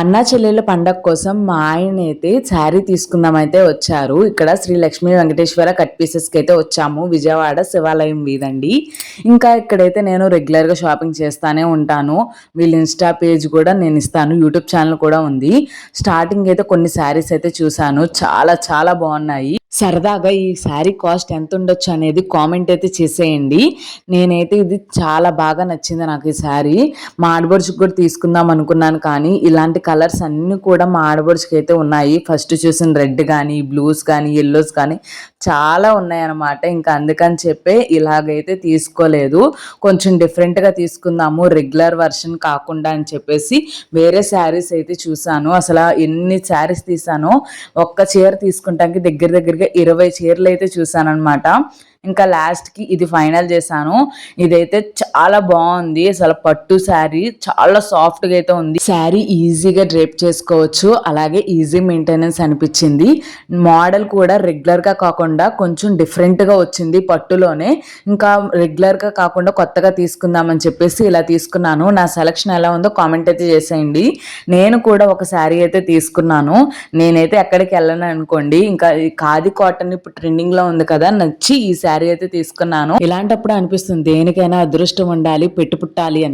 అన్నా చెల్లెల పండగ కోసం మా ఆయన అయితే శారీ తీసుకుందామైతే వచ్చారు. ఇక్కడ శ్రీ లక్ష్మీ వెంకటేశ్వర కట్ పీసెస్కి అయితే వచ్చాము. విజయవాడ శివాలయం వీధండి. ఇంకా ఇక్కడైతే నేను రెగ్యులర్గా షాపింగ్ చేస్తానే ఉంటాను. వీళ్ళ ఇన్స్టా పేజ్ కూడా నేను ఇస్తాను. యూట్యూబ్ ఛానల్ కూడా ఉంది. స్టార్టింగ్ అయితే కొన్ని శారీస్ అయితే చూశాను. చాలా చాలా బాగున్నాయి. సరదాగా ఈ శారీ కాస్ట్ ఎంత ఉండొచ్చు అనేది కామెంట్ అయితే చేసేయండి. నేనైతే ఇది చాలా బాగా నచ్చింది నాకు ఈ శారీ. మా ఆడబడుచుకు కూడా తీసుకుందాం అనుకున్నాను కానీ ఇలాంటి కలర్స్ అన్నీ కూడా మా ఆడబడుచుకి అయితే ఉన్నాయి. ఫస్ట్ చూసిన రెడ్ కానీ బ్లూస్ కానీ ఎల్లోస్ కానీ చాలా ఉన్నాయన్నమాట. ఇంకా అందుకని చెప్పే ఇలాగైతే తీసుకోలేదు. కొంచెం డిఫరెంట్గా తీసుకుందాము రెగ్యులర్ వర్షన్ కాకుండా అని చెప్పేసి వేరే శారీస్ అయితే చూసాను. అసలు ఎన్ని శారీస్ తీసానో ఒక్క చీర తీసుకుంటానికి దగ్గర దగ్గరికి ఇరవై చీరలు అయితే చూసాను అనమాట ఇంకా లాస్ట్కి ఇది ఫైనల్ చేశాను. ఇదైతే చాలా బాగుంది. అసలు పట్టు శారీ చాలా సాఫ్ట్గా అయితే ఉంది. శారీ ఈజీగా డ్రేప్ చేసుకోవచ్చు. అలాగే ఈజీ మెయింటెనెన్స్ అనిపించింది. మోడల్ కూడా రెగ్యులర్గా కాకుండా కొంచెం డిఫరెంట్గా వచ్చింది పట్టులోనే. ఇంకా రెగ్యులర్గా కాకుండా కొత్తగా తీసుకుందామని చెప్పేసి ఇలా తీసుకున్నాను. నా సెలక్షన్ ఎలా ఉందో కామెంట్ అయితే చేసేయండి. నేను కూడా ఒక శారీ అయితే తీసుకున్నాను. నేనైతే ఎక్కడికి వెళ్ళను అనుకోండి. ఇంకా ఖాదీ కాటన్ ఇప్పుడు ట్రెండింగ్లో ఉంది కదా నచ్చి ఈ శారీ అయితే తీసుకున్నాను. ఇలాంటప్పుడు అనిపిస్తుంది దేనికైనా అదృష్టం ఉండాలి పెట్టు పుట్టాలి అని.